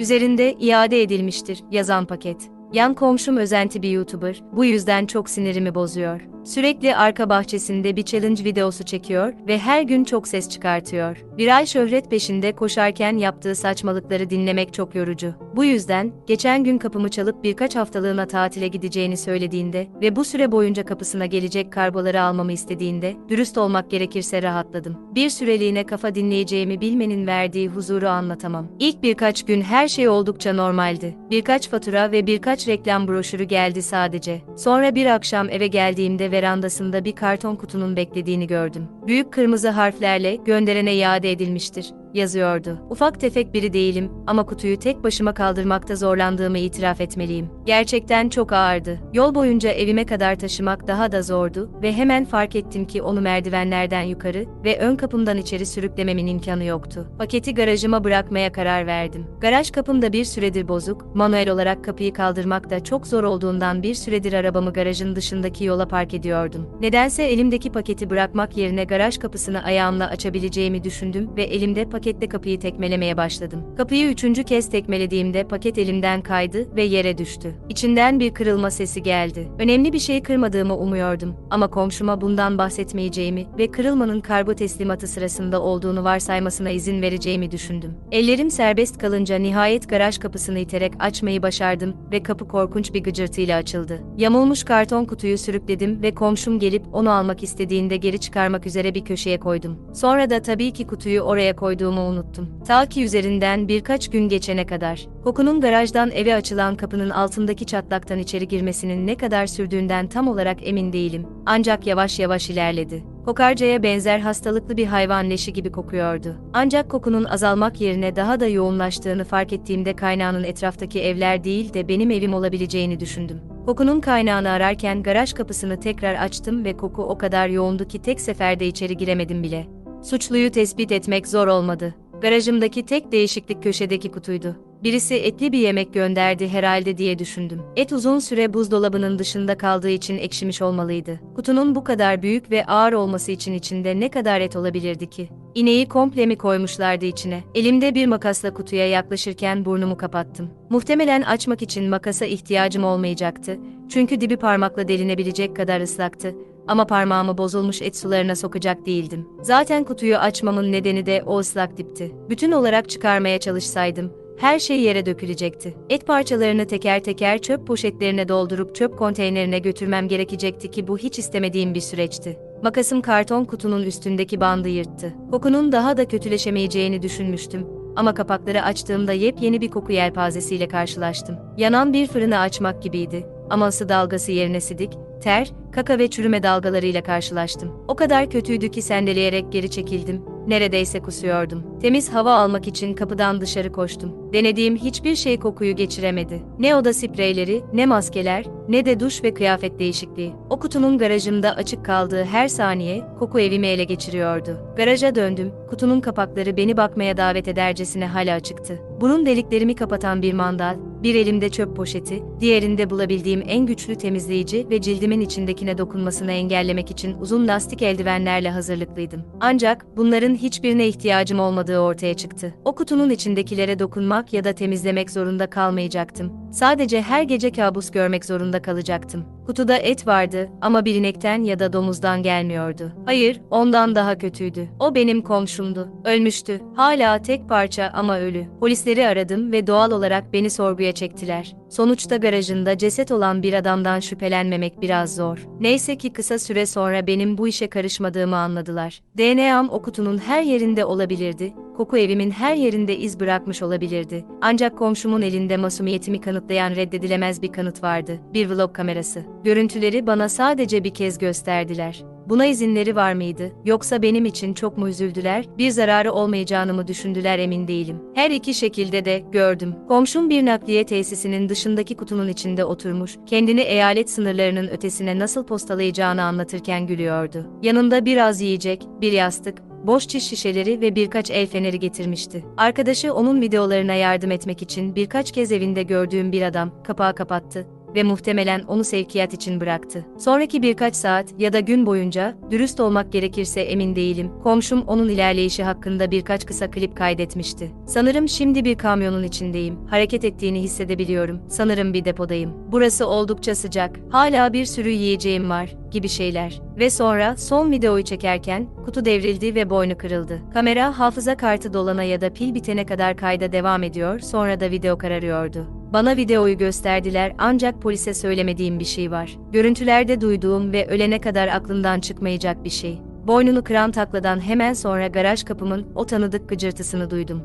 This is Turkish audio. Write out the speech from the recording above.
Üzerinde iade edilmiştir yazan paket. Yan komşum özenti bir YouTuber, bu yüzden çok sinirimi bozuyor. Sürekli arka bahçesinde bir challenge videosu çekiyor ve her gün çok ses çıkartıyor. Bir ay şöhret peşinde koşarken yaptığı saçmalıkları dinlemek çok yorucu. Bu yüzden, geçen gün kapımı çalıp birkaç haftalığına tatile gideceğini söylediğinde ve bu süre boyunca kapısına gelecek kargoları almamı istediğinde, dürüst olmak gerekirse rahatladım. Bir süreliğine kafa dinleyeceğimi bilmenin verdiği huzuru anlatamam. İlk birkaç gün her şey oldukça normaldi. Birkaç fatura ve birkaç reklam broşürü geldi sadece. Sonra bir akşam eve geldiğimde verandasında bir karton kutunun beklediğini gördüm. Büyük kırmızı harflerle gönderene iade edilmiştir yazıyordu. Ufak tefek biri değilim ama kutuyu tek başıma kaldırmakta zorlandığımı itiraf etmeliyim. Gerçekten çok ağırdı. Yol boyunca evime kadar taşımak daha da zordu ve hemen fark ettim ki onu merdivenlerden yukarı ve ön kapımdan içeri sürüklememin imkanı yoktu. Paketi garajıma bırakmaya karar verdim. Garaj kapım da bir süredir bozuk, manuel olarak kapıyı kaldırmak da çok zor olduğundan bir süredir arabamı garajın dışındaki yola park ediyordum. Nedense elimdeki paketi bırakmak yerine garaj kapısını ayağımla açabileceğimi düşündüm ve elimde paketle kapıyı tekmelemeye başladım. Kapıyı üçüncü kez tekmelediğimde paket elimden kaydı ve yere düştü. İçinden bir kırılma sesi geldi. Önemli bir şey kırmadığımı umuyordum ama komşuma bundan bahsetmeyeceğimi ve kırılmanın kargo teslimatı sırasında olduğunu varsaymasına izin vereceğimi düşündüm. Ellerim serbest kalınca nihayet garaj kapısını iterek açmayı başardım ve kapı korkunç bir gıcırtıyla açıldı. Yamulmuş karton kutuyu sürükledim ve komşum gelip onu almak istediğinde geri çıkarmak üzere bir köşeye koydum. Sonra da tabii ki kutuyu oraya koyduğumu unuttum. Ta ki üzerinden birkaç gün geçene kadar. Kokunun garajdan eve açılan kapının altındaki çatlaktan içeri girmesinin ne kadar sürdüğünden tam olarak emin değilim. Ancak yavaş yavaş ilerledi. Kokarcaya benzer hastalıklı bir hayvan leşi gibi kokuyordu. Ancak kokunun azalmak yerine daha da yoğunlaştığını fark ettiğimde kaynağının etraftaki evler değil de benim evim olabileceğini düşündüm. Kokunun kaynağını ararken garaj kapısını tekrar açtım ve koku o kadar yoğundu ki tek seferde içeri giremedim bile. Suçluyu tespit etmek zor olmadı. Garajımdaki tek değişiklik köşedeki kutuydu. Birisi etli bir yemek gönderdi herhalde diye düşündüm. Et uzun süre buzdolabının dışında kaldığı için ekşimiş olmalıydı. Kutunun bu kadar büyük ve ağır olması için içinde ne kadar et olabilirdi ki? İneği komple mi koymuşlardı içine? Elimde bir makasla kutuya yaklaşırken burnumu kapattım. Muhtemelen açmak için makasa ihtiyacım olmayacaktı. Çünkü dibi parmakla delinebilecek kadar ıslaktı ama parmağımı bozulmuş et sularına sokacak değildim. Zaten kutuyu açmamın nedeni de o ıslak dipti. Bütün olarak çıkarmaya çalışsaydım, her şey yere dökülecekti. Et parçalarını teker teker çöp poşetlerine doldurup çöp konteynerine götürmem gerekecekti ki bu hiç istemediğim bir süreçti. Makasım karton kutunun üstündeki bandı yırttı. Kokunun daha da kötüleşemeyeceğini düşünmüştüm. Ama kapakları açtığımda yepyeni bir koku yelpazesiyle karşılaştım. Yanan bir fırını açmak gibiydi. Ama ısı dalgası yerine sidik, ter, kaka ve çürüme dalgalarıyla karşılaştım. O kadar kötüydü ki sendeleyerek geri çekildim. Neredeyse kusuyordum. Temiz hava almak için kapıdan dışarı koştum. Denediğim hiçbir şey kokuyu geçiremedi. Ne oda spreyleri, ne maskeler, ne de duş ve kıyafet değişikliği. O kutunun garajımda açık kaldığı her saniye koku evimi ele geçiriyordu. Garaja döndüm. Kutunun kapakları beni bakmaya davet edercesine hala açıktı. Burun deliklerimi kapatan bir mandal, bir elimde çöp poşeti, diğerinde bulabildiğim en güçlü temizleyici ve cildimin içindekine dokunmasını engellemek için uzun lastik eldivenlerle hazırlıklıydım. Ancak bunların hiçbirine ihtiyacım olmadığı ortaya çıktı. O kutunun içindekilere dokunmak ya da temizlemek zorunda kalmayacaktım. Sadece her gece kabus görmek zorunda kalacaktım. Kutuda et vardı ama bir inekten ya da domuzdan gelmiyordu. Hayır, ondan daha kötüydü. O benim komşumdu. Ölmüştü. Hala tek parça ama ölü. Polisleri aradım ve doğal olarak beni sorguya çektiler. Sonuçta garajında ceset olan bir adamdan şüphelenmemek biraz zor. Neyse ki kısa süre sonra benim bu işe karışmadığımı anladılar. DNA'm o kutunun her yerinde olabilirdi, koku evimin her yerinde iz bırakmış olabilirdi. Ancak komşumun elinde masumiyetimi kanıtlayan reddedilemez bir kanıt vardı. Bir vlog kamerası. Görüntüleri bana sadece bir kez gösterdiler. Buna izinleri var mıydı, yoksa benim için çok mu üzüldüler, bir zararı olmayacağını mı düşündüler emin değilim. Her iki şekilde de gördüm. Komşum bir nakliye tesisinin dışındaki kutunun içinde oturmuş, kendini eyalet sınırlarının ötesine nasıl postalayacağını anlatırken gülüyordu. Yanında biraz yiyecek, bir yastık, boş çiş şişeleri ve birkaç el feneri getirmişti. Arkadaşı onun videolarına yardım etmek için birkaç kez evinde gördüğüm bir adam, kapağı kapattı ve muhtemelen onu sevkiyat için bıraktı. Sonraki birkaç saat ya da gün boyunca, dürüst olmak gerekirse emin değilim, komşum onun ilerleyişi hakkında birkaç kısa klip kaydetmişti. Sanırım şimdi bir kamyonun içindeyim, hareket ettiğini hissedebiliyorum, sanırım bir depodayım. Burası oldukça sıcak, hala bir sürü yiyeceğim var, gibi şeyler. Ve sonra son videoyu çekerken kutu devrildi ve boynu kırıldı. Kamera hafıza kartı dolana ya da pil bitene kadar kayda devam ediyor, sonra da video kararıyordu. Bana videoyu gösterdiler ancak polise söylemediğim bir şey var. Görüntülerde duyduğum ve ölene kadar aklımdan çıkmayacak bir şey. Boynunu kıran takladan hemen sonra garaj kapımın o tanıdık gıcırtısını duydum.